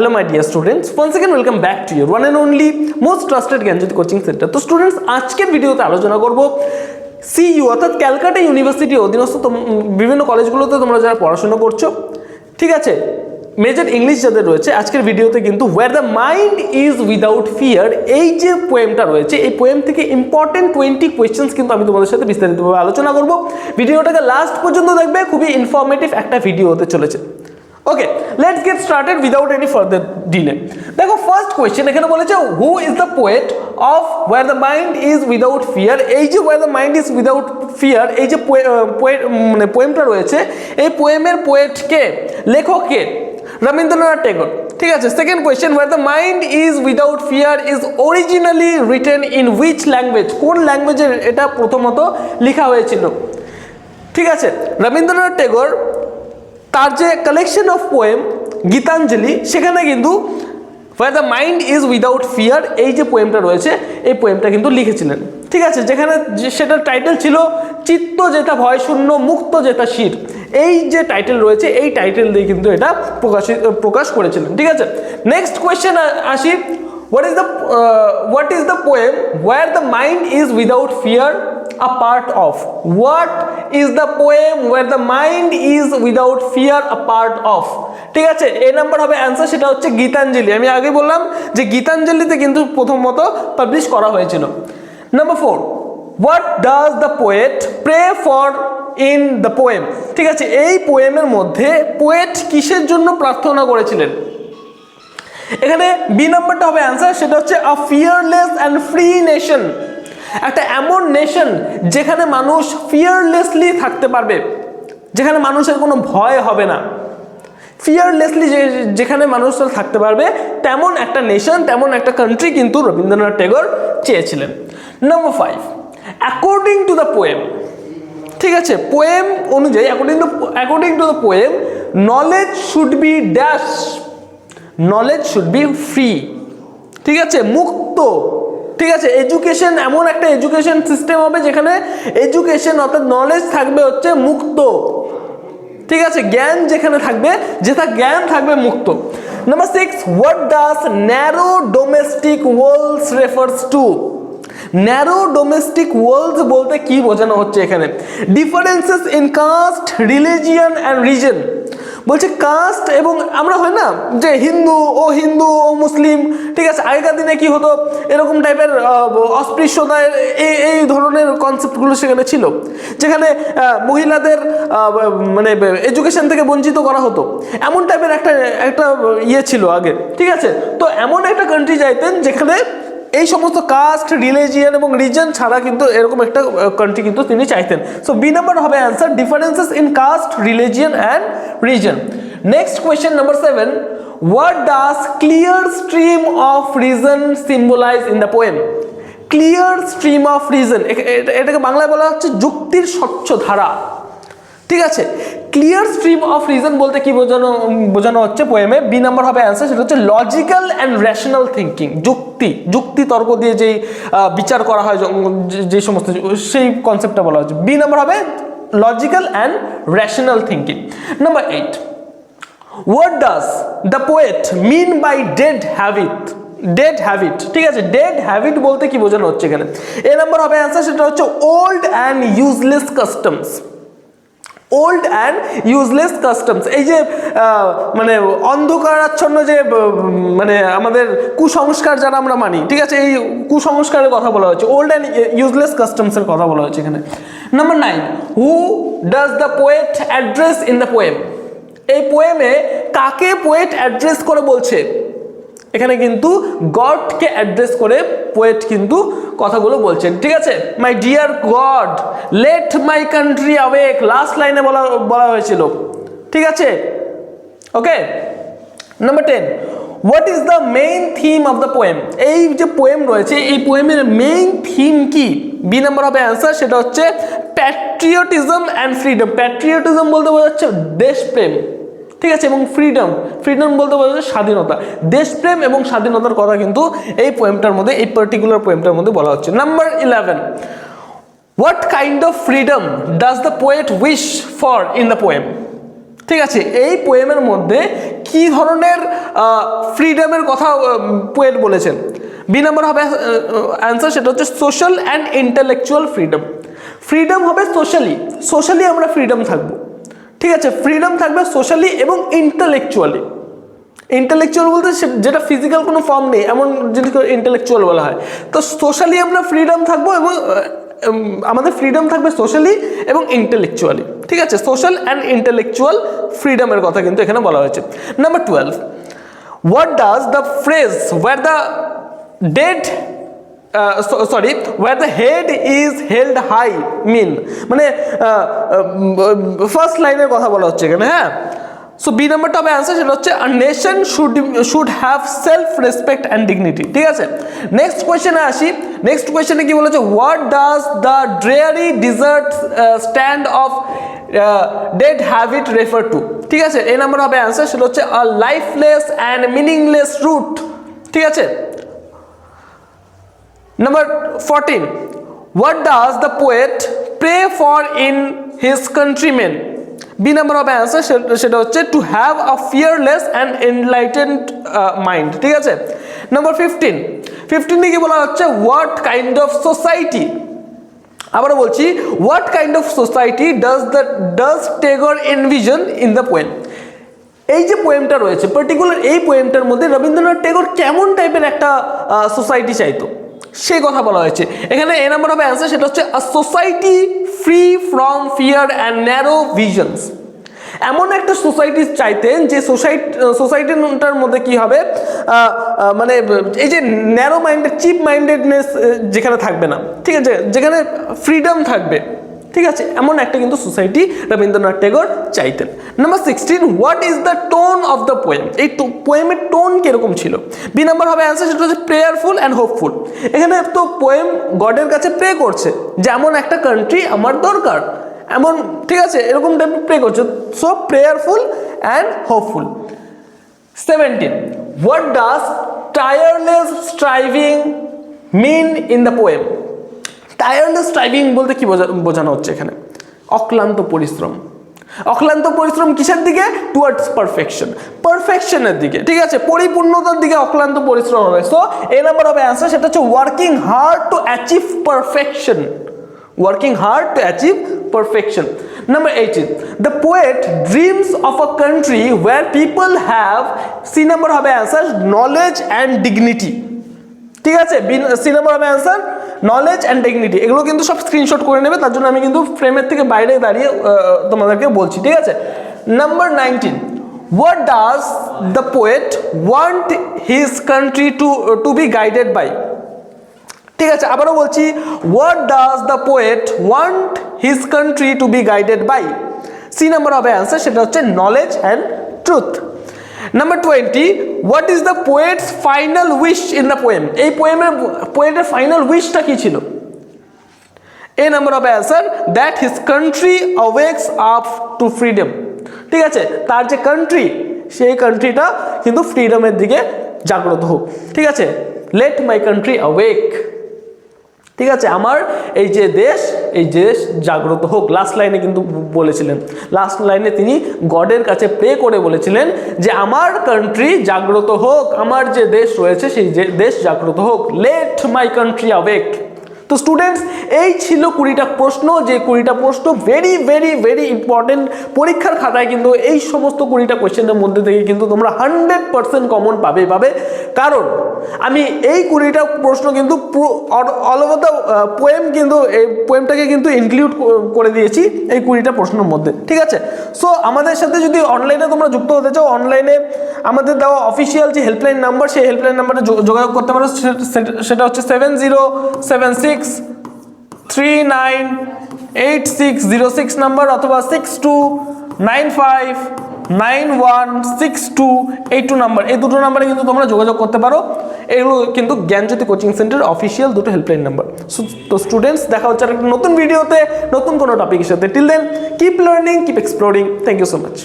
Hello my dear students once second welcome back to your one and only most trusted Gyanjyoti coaching centre তো students আজকের ভিডিওতে আলোচনা করব CU অর্থাৎ Calcutta university অধীনস্থ বিভিন্ন কলেজগুলোতে তোমরা যারা পড়াশোনা করছ। ঠিক আছে? মেজর ইংলিশ যাদের রয়েছে, আজকের ভিডিওতে কিন্তু where the mind is without fear এই যে পোয়েমটা রয়েছে, এই পোয়েম থেকে ইম্পর্টেন্ট টোয়েন্টি কোয়েশ্চেন্স কিন্তু আমি তোমাদের সাথে বিস্তারিতভাবে আলোচনা করব। ভিডিওটাকে লাস্ট পর্যন্ত দেখবে, খুবই ইনফরমেটিভ একটা ভিডিও হতে চলেছে। Okay let's get started without any further delay দেখো ফার্স্ট কোয়েশ্চেন এখানে বলেছে who is the poet of where the mind is without fear এই যে where the mind is without fear এই যে মানে পোয়েমটা রয়েছে, এই পোয়েমের পোয়েটকে লেখককে রবীন্দ্রনাথ টেগর। ঠিক আছে second question where the mind is without fear is originally written in which language কোন ল্যাঙ্গুয়েজে এটা প্রথমত লেখা হয়েছিল? ঠিক আছে, রবীন্দ্রনাথ টেগর তার যে কালেকশন অফ পোয়েম গীতাঞ্জলি সেখানে কিন্তু where the mind is without fear এই যে পোয়েমটা রয়েছে, এই পোয়েমটা কিন্তু লিখেছিলেন। ঠিক আছে? যেখানে সেটার টাইটেল ছিল, চিত্ত যেটা ভয়শূন্য মুক্ত যেটা শির। এই যে টাইটেল রয়েছে, এই টাইটেল দিয়ে কিন্তু এটা প্রকাশিত, প্রকাশ করেছিলেন। ঠিক আছে? নেক্সট কোয়েশ্চেন আসি। What is the what is the poem where the mind is without fear a part of. What is the poem where the mind is without fear a part of? ঠিক আছে? এই number হবে answer সেটা হচ্ছে গীতাঞ্জলি। আমি আগে বললাম যে গীতাঞ্জলিতে কিন্তু প্রথমত পাবলিশ করা হয়েছিল। Number four what does the poet pray for in the poem ঠিক আছে? এই পোয়েমের মধ্যে পোয়েট কিসের জন্য প্রার্থনা করেছিলেন? এখানে বি নাম্বারটা হবে অ্যান্সার সেটা হচ্ছে a fearless and free nation একটা এমন নেশন যেখানে মানুষ ফিয়ারলেসলি থাকতে পারবে, যেখানে মানুষের কোনো ভয় হবে না। ফিয়ারলেসলি যে, যেখানে মানুষরা থাকতে পারবে, তেমন একটা নেশন তেমন একটা কান্ট্রি কিন্তু রবীন্দ্রনাথ টেগর চেয়েছিলেন। Number five according to the poem ঠিক আছে পোয়েম অনুযায়ী according to according to the poem knowledge should be dash knowledge should be free ঠিক আছে, মুক্ত ঠিক আছে এডুকেশন এমন একটা এডুকেশন সিস্টেম হবে যেখানে এডুকেশন অর্থাৎ নলেজ থাকবে হচ্ছে মুক্ত। ঠিক আছে, জ্ঞান যেখানে থাকবে যেটা জ্ঞান থাকবে মুক্ত। Number six what does narrow domestic walls refers to narrow domestic walls বলতে কি বোঝানো হচ্ছে এখানে? Differences in caste religion and reason বলছে কাস্ট এবং আমরা হয় না যে হিন্দু, ও হিন্দু, ও মুসলিম, ঠিক আছে, আগেকার দিনে কি হতো, এরকম টাইপের অস্পৃশ্যতা এই এই ধরনের কনসেপ্টগুলো সেখানে ছিল। যেখানে মহিলাদের মানে এডুকেশন থেকে বঞ্চিত করা হতো। এমন টাইপের একটা একটা ইয়ে ছিল আগে, ঠিক আছে? তো এমন একটা কান্ট্রি যাইতেন যেখানে এই সমস্ত কাস্ট রিলিজিয়ান এবং রিজন ছাড়া কিন্তু এরকম একটা কান্ট্রি কিন্তু তিনি চাইতেন। সো বি নাম্বার হবে answer differences in caste religion and reason next question number seven what does clear stream of reason symbolize in the poem clear stream of reason এটাকে বাংলায় বলা হচ্ছে যুক্তির স্বচ্ছ ধারা। ঠিক আছে? ক্লিয়ার স্ট্রিম অফ রিজন বলতে কি বোঝানো বোঝানো হচ্ছে পোয়েমে বি নাম্বার হবে অ্যান্সার সেটা হচ্ছে লজিক্যাল অ্যান্ড রেশনাল থিঙ্কিং যুক্তি। যুক্তি তর্ক দিয়ে যেই বিচার করা হয় যে- সমস্ত, সেই কনসেপ্টটা বলা হচ্ছে বি নাম্বার হবে logical and rational thinking number eight what does the poet mean by dead habit dead habit ঠিক আছে? ডেড হ্যাবিট বলতে কি বোঝানো হচ্ছে এখানে? এ নাম্বার হবে অ্যান্সার সেটা হচ্ছে old and useless customs old and useless customs এই যে মানে অন্ধকারাচ্ছন্ন যে মানে আমাদের কুসংস্কার যারা আমরা মানি, ঠিক আছে? এই কুসংস্কারের কথা বলা হচ্ছে ওল্ড অ্যান্ড ইউজলেস কাস্টমসের কথা বলা হচ্ছে এখানে। Number nine who does the poet address in the poem এই পোয়েমে কাকে পোয়েট অ্যাড্রেস করে বলছে? এখানে কিন্তু গডকে অ্যাড্রেস করে পোয়েট কিন্তু কথাগুলো বলছেন, ঠিক আছে? My dear God let my country awake last লাইনে বলা বলা হয়েছিল, ঠিক আছে? Okay number ten what is the main theme of the poem এই যে পোয়েম রয়েছে, এই পোয়েমের মেইন থিম কি? বি নাম্বার হবে অ্যান্সার সেটা হচ্ছে প্যাট্রিয়টিজম অ্যান্ড ফ্রিডম প্যাট্রিয়টিজম বলতে বোঝাচ্ছে দেশপ্রেম। ঠিক আছে, এবং ফ্রিডম ফ্রিডম বলতে বোঝাচ্ছে স্বাধীনতা। দেশপ্রেম এবং স্বাধীনতার কথা কিন্তু এই পোয়েমটার মধ্যে, এই পার্টিকুলার পোয়েমটার মধ্যে বলা হচ্ছে। Number eleven what kind of freedom does the poet wish for in the poem ঠিক আছে, এই পোয়েমের মধ্যে কি ধরনের ফ্রিডমের কথা পোয়েট বলেছেন? বি নাম্বার হবে অ্যান্সার সেটা হচ্ছে social and intellectual freedom freedom হবে সোশ্যালি সোশ্যালি আমরা ফ্রিডম থাকব। ঠিক আছে ফ্রিডম থাকবে সোশ্যালি এবং ইন্টেলেকচুয়ালি ইন্টেলেকচুয়াল বলতে যেটা ফিজিক্যাল কোনো ফর্ম নেই, এমন জিনিসকে ইন্টেলেকচুয়াল বলা হয়। তো সোশ্যালি আমরা ফ্রিডম থাকব এবং আমাদের ফ্রিডম থাকবে সোশ্যালি এবং ইন্টেলেকচুয়ালি ঠিক আছে সোশ্যাল অ্যান্ড ইন্টেলেকচুয়াল ফ্রিডমের কথা কিন্তু এখানে বলা হয়েছে। Number twelve what does the phrase where the dead sorry where the head is held high mean মানে ফার্স্ট লাইনের কথা বলা হচ্ছে এখানে হ্যাঁ? সো বি নাম্বারটা হবে অ্যান্সার সেটা হচ্ছে nation should should have self respect and dignity ঠিক আছে? নেক্সট কোয়েশ্চেনে আসি। নেক্সট কোয়েশ্চেনে কি বলেছে? What does the dreary desert stand of dead habit refer to ঠিক আছে? এই নাম্বার হবে অ্যান্সার সেটা হচ্ছে a lifeless and meaningless root ঠিক আছে? Number 14. What does the poet pray for in his countrymen? B number হবে অ্যান্সার সেটা হচ্ছে to have a fearless and enlightened mind ঠিক আছে? নাম্বার ফিফটিন ফিফটিনে কি বলা হচ্ছে হোয়াট কাইন্ড অফ সোসাইটি আবারও বলছি what kind of society does the does Tagore envision in the poem এই যে পোয়েমটা রয়েছে পার্টিকুলার এই পোয়েমটার মধ্যে রবীন্দ্রনাথ টেগোর কেমন টাইপের একটা সোসাইটি চাইতো? সেই কথা বলা হয়েছে। এখানে এ নাম্বার হবে অ্যান্সার সেটা হচ্ছে society free from fear and narrow visions এমন একটা সোসাইটি চাইতেন যে সোসাইটি সোসাইটিটার মধ্যে কি হবে? মানে এই যে ন্যারো মাইন্ডেড চিপ মাইন্ডেডনেস যেখানে থাকবে না। ঠিক আছে? যেখানে ফ্রিডম থাকবে। ঠিক আছে? এমন একটা কিন্তু সোসাইটি রবীন্দ্রনাথ টেগোর চাইতেন। Number sixteen what is the tone of the poem এই পোয়েমের টোন কীরকম ছিল? বি নাম্বার হবে অ্যান্সার সেটা হচ্ছে প্রেয়ারফুল অ্যান্ড হোপফুল এখানে তো পোয়েম গডের কাছে প্রে করছে যেমন একটা কান্ট্রি আমার দরকার। এমন, ঠিক আছে, এরকম টাইপ প্রে করছে। So prayerful and hopeful seventeen what does tireless striving mean in the poem tireless striving বলতে কি বোঝা- বোঝানো হচ্ছে এখানে? অক্লান্ত পরিশ্রম। অক্লান্ত পরিশ্রম কিসের দিকে? টুয়ার্ডস পারফেকশন পারফেকশনের দিকে, ঠিক আছে? পরিপূর্ণতার দিকে অক্লান্ত পরিশ্রম হবে। সো এই নাম্বার হবে অ্যান্সার সেটা হচ্ছে working hard to achieve perfection working hard to achieve perfection. Number 18. The poet dreams of a country where people have, C number হবে answer, knowledge and dignity. ঠিক আছে? সি নাম্বার হবে answer knowledge and dignity এগুলো কিন্তু সব screenshot করে নেবে, তার জন্য আমি কিন্তু ফ্রেমের থেকে বাইরে দাঁড়িয়ে তোমাদেরকে বলছি, ঠিক আছে? Number nineteen what does the poet want his country to to be guided by ঠিক আছে, আবারও বলছি what does the poet want his country to be guided by C number হবে অ্যান্সার সেটা হচ্ছে knowledge and truth number twenty what is the poet's final wish in the poem এই পোয়েমের পোয়েটের ফাইনাল উইশটা কি ছিল? A number of answer that his country awakes up to freedom ঠিক আছে? তার যে কান্ট্রি সেই কান্ট্রিটা কিন্তু ফ্রিডমের দিকে জাগ্রত হোক। ঠিক আছে? লেট মাই কান্ট্রি অওয়েক ঠিক আছে? আমার এই যে দেশ, এই দেশ জাগ্রত হোক লাস্ট লাইনে কিন্তু বলেছিলেন। লাস্ট লাইনে তিনি গডের কাছে প্রে করে বলেছিলেন যে, আমার কান্ট্রি জাগ্রত হোক, আমার যে দেশ রয়েছে, সেই যে দেশ জাগ্রত হোক লেট মাই কান্ট্রি আবেক তো স্টুডেন্টস এই ছিল কুড়িটা প্রশ্ন, যে কুড়িটা প্রশ্ন ভেরি ভেরি ভেরি ইম্পর্টেন্ট পরীক্ষার খাতায় কিন্তু এই সমস্ত কুড়িটা কোয়েশ্চেনের মধ্যে থেকে কিন্তু তোমরা হান্ড্রেড পার্সেন্ট কমন পাবে পাবে। কারণ আমি এই কুড়িটা প্রশ্ন কিন্তু অল ওভার দ্য পোয়েম কিন্তু, এই পোয়েমটাকে কিন্তু ইনক্লুড করে দিয়েছি এই কুড়িটা প্রশ্নের মধ্যে, ঠিক আছে? সো আমাদের সাথে যদি অনলাইনে তোমরা যুক্ত হতে চাও অনলাইনে আমাদের দেওয়া অফিসিয়াল যে হেল্পলাইন নাম্বার সেই হেল্পলাইন নাম্বারে যোগাযোগ করতে পারো। সেটা হচ্ছে seven zero seven six three nine eight six zero six number অথবা six two nine five nine one six two eight two number এই দুটো নাম্বারে কিন্তু তোমরা যোগাযোগ করতে পারো। এগুলো কিন্তু জ্ঞানজ্যোতি কোচিং সেন্টার অফিসিয়াল দুটো হেল্পলাইন নাম্বার তো স্টুডেন্টস দেখা হচ্ছে আর একটা নতুন ভিডিওতে নতুন কোনো টপিকের সাথে। Till then keep learning keep exploring thank you so much